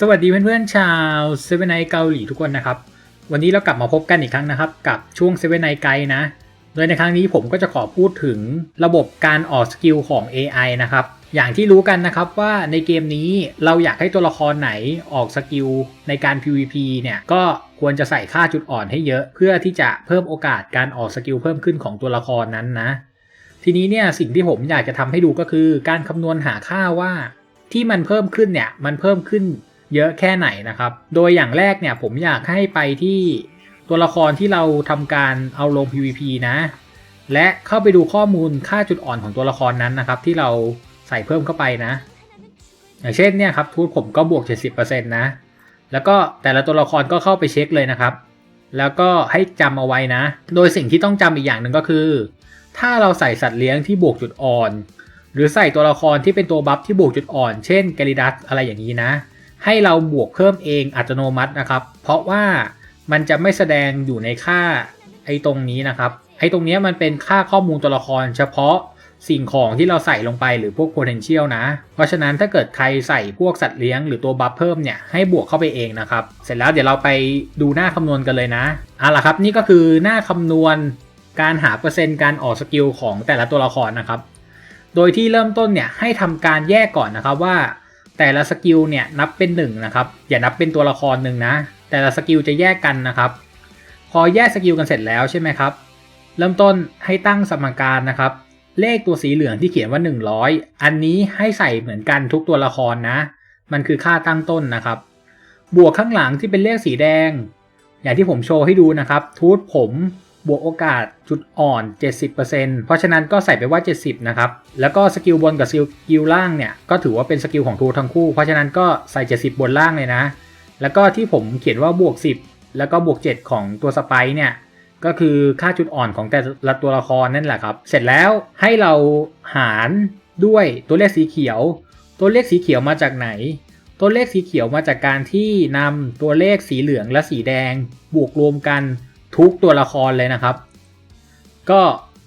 สวัสดีเพื่อนๆชาวเซเว่นไนเกาหลีทุกคนนะครับ วันนี้เรากลับมาพบกันอีกครั้งนะครับ กับช่วงเซเว่นไนไกนะ โดยในครั้งนี้ผมก็จะขอพูดถึงระบบการออกสกิลของ AI นะครับ อย่างที่รู้กันนะครับว่าในเกมนี้เราอยากให้ตัวละครไหนออกสกิลในการ PVP เนี่ยก็ควรจะใส่ค่าจุดอ่อนให้เยอะ เพื่อที่จะเพิ่มโอกาสการออกสกิลเพิ่มขึ้นของตัวละครนั้นนะ ทีนี้เนี่ยสิ่งที่ผมอยากจะทำให้ดูก็คือ การคำนวณหาค่าว่าที่มันเพิ่มขึ้นเนี่ยมันเพิ่มขึ้น เยอะแค่ไหนนะครับ โดยอย่างแรกเนี่ยผมอยากให้ไปที่ตัวละครที่เราทำการเอาลง PVP นะ และเข้าไปดูข้อมูลค่าจุดอ่อนของตัวละครนั้นนะครับ ที่เราใส่เพิ่มเข้าไปนะ อย่างเช่นเนี่ยครับทูตผมก็บวก 70%นะ แล้วก็แต่ละตัวละครก็เข้าไปเช็คเลยนะครับ แล้วก็ให้จำเอาไว้นะ โดยสิ่งที่ต้องจำอีกอย่างหนึ่งก็คือ ถ้าเราใส่สัตว์เลี้ยงที่บวกจุดอ่อน หรือใส่ตัวละครที่เป็นตัวบัฟที่บวกจุดอ่อน เช่นแกลิดัสอะไรอย่างนี้นะ ให้เราบวกเพิ่มเองอัตโนมัตินะครับ เพราะว่ามันจะไม่แสดงอยู่ในค่าไอ้ตรงนี้นะครับ ไอ้ตรงนี้มันเป็นค่าข้อมูลตัวละคร เฉพาะสิ่งของที่เราใส่ลงไปหรือพวก potential นะ เพราะฉะนั้นถ้าเกิดใครใส่พวกสัตว์เลี้ยงหรือตัวบัฟเพิ่มเนี่ยให้บวกเข้าไปเองนะครับ เสร็จแล้วเดี๋ยวเราไปดูหน้าคำนวณกันเลยนะเอาล่ะครับนี่ก็คือหน้าคำนวณการหาเปอร์เซ็นต์การออกสกิลของแต่ละตัวละครนะครับ โดยที่เริ่มต้นเนี่ยให้ทำการแยกก่อนนะครับว่า แต่ละสกิลเนี่ยนับเป็นหนึ่งนะครับอย่านับเป็นตัวละครหนึ่งนะ แต่ละสกิลจะแยกกันนะครับ พอแยกสกิลกันเสร็จแล้วใช่ไหมครับ เริ่มต้นให้ตั้งสมการนะครับ เลขตัวสีเหลืองที่เขียนว่า 100 อันนี้ให้ใส่เหมือนกันทุกตัวละครนะ มันคือค่าตั้งต้นนะครับ บวกข้างหลังที่เป็นเลขสีแดง อย่างที่ผมโชว์ให้ดูนะครับ ทูตผม บวกโอกาสจุดอ่อน 70%เพราะฉะนั้นก็ใส่ไปว่า 70 นะครับ แล้วก็สกิลบนกับสกิลล่างเนี่ย ก็ถือว่าเป็นสกิลของทูทั้งคู่ เพราะฉะนั้นก็ใส่ 70 บนล่างเลยนะ แล้วก็ที่ผมเขียนว่าบวก 10 แล้วก็บวก 7 ของตัวสไปร์เนี่ย ก็คือค่าจุดอ่อนของแต่ละตัวละครนั่นแหละครับ เสร็จแล้วให้เราหารด้วยตัวเลขสีเขียว ตัวเลขสีเขียวมาจากไหน ตัวเลขสีเขียวมาจากการที่นำตัวเลขสีเหลืองและสีแดงบวกรวมกัน ทุกตัวละครเลยนะครับ ก็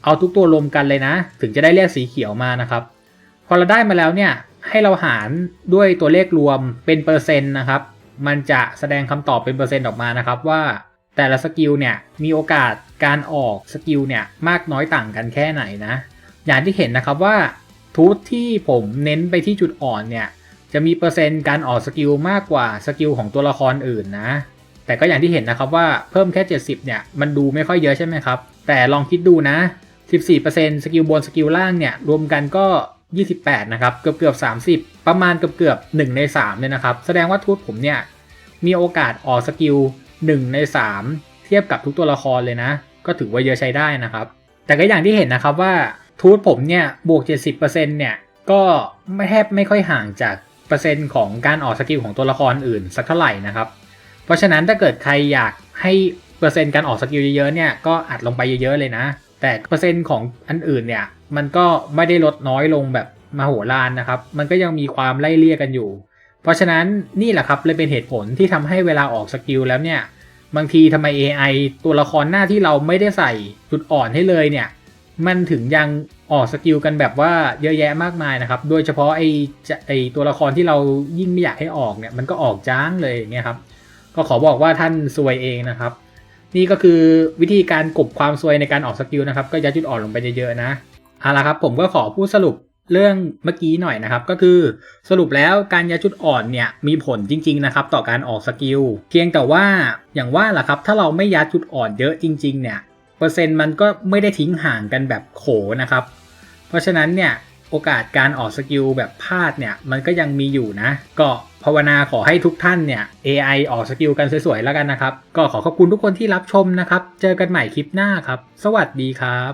เอาทุกตัวรวมกันเลยนะ ถึงจะได้เลขสีเขียวมานะครับ พอเราได้มาแล้วเนี่ยให้เราหารด้วยตัวเลขรวมเป็นเปอร์เซ็นต์นะครับ มันจะแสดงคำตอบเป็นเปอร์เซ็นต์ออกมานะครับ ว่าแต่ละสกิลเนี่ยมีโอกาสการออกสกิลเนี่ยมากน้อยต่างกันแค่ไหนนะ อย่างที่เห็นนะครับว่าทูตที่ผมเน้นไปที่จุดอ่อนเนี่ยจะมีเปอร์เซ็นต์การออกสกิลมากกว่าสกิลของตัวละครอื่นนะ แต่ก็อย่างที่เห็นนะครับว่าเพิ่มแค่ 70 เนี่ย มันดูไม่ค่อยเยอะใช่ไหมครับ แต่ลองคิดดูนะ 14%สกิลบนสกิลล่างเนี่ย รวมกันก็ 28 นะครับ เกือบเกือบ30 ประมาณเกือบเกือบ1ใน3เลยนะครับ แสดงว่าทูตผมเนี่ย มีโอกาสออกสกิล 1 ใน 3 เทียบกับทุกตัวละครเลยนะ ก็ถือว่าเยอะใช้ได้นะครับ แต่ก็อย่างที่เห็นนะครับว่าทูตผมเนี่ยบวก 70%เนี่ยก็ไม่แทบไม่ค่อยห่างจากเปอร์เซ็นต์ของการออกสกิลของตัวละครอื่นสักเท่าไหร่นะครับ เพราะฉะนั้นถ้าเกิดใครอยากให้เปอร์เซ็นต์การออกสกิลเยอะๆเนี่ยก็อัดลงไปเยอะๆเลยนะ แต่เปอร์เซ็นต์ของอันอื่นเนี่ยมันก็ไม่ได้ลดน้อยลงแบบมาโหฬารนะครับ มันก็ยังมีความไล่เลี่ยกันอยู่ เพราะฉะนั้นนี่แหละครับเลยเป็นเหตุผลที่ทำให้เวลาออกสกิลแล้วเนี่ยบางทีทำไม AI ตัวละครหน้าที่เราไม่ได้ใส่จุดอ่อนให้เลยเนี่ยมันถึงยังออกสกิลกันแบบว่าเยอะแยะมากมายนะครับ โดยเฉพาะไอ้ไอ้ตัวละครที่เรายิ่งไม่อยากให้ออกเนี่ยมันก็ออกจ้างเลยอย่างเงี้ยครับ ก็ขอบอกว่าท่านซวยเองนะครับ นี่ก็คือวิธีการกบความซวยในการออกสกิลนะครับ ก็ยัดจุดอ่อนลงไปเยอะๆนะเอาละครับผมก็ขอพูดสรุปเรื่องเมื่อกี้หน่อยนะครับ ก็คือสรุปแล้วการยัดจุดอ่อนเนี่ยมีผลจริง ๆนะครับ ต่อการออกสกิลเพียงแต่ว่าอย่างว่าล่ะครับถ้าเราไม่ยัดจุดอ่อนเยอะจริง ๆ เนี่ยเปอร์เซ็นต์มันก็ไม่ได้ทิ้งห่างกันแบบโขนะครับ เพราะฉะนั้นเนี่ยโอกาสการออกสกิลแบบพลาดเนี่ยมันก็ยังมีอยู่นะ ก็ ภาวนาขอให้ทุกท่านเนี่ย AI ออกสกิลกันสวยๆแล้วกันนะครับ ก็ขอขอบคุณทุกคนที่รับชมนะครับ เจอกันใหม่คลิปหน้าครับ สวัสดีครับ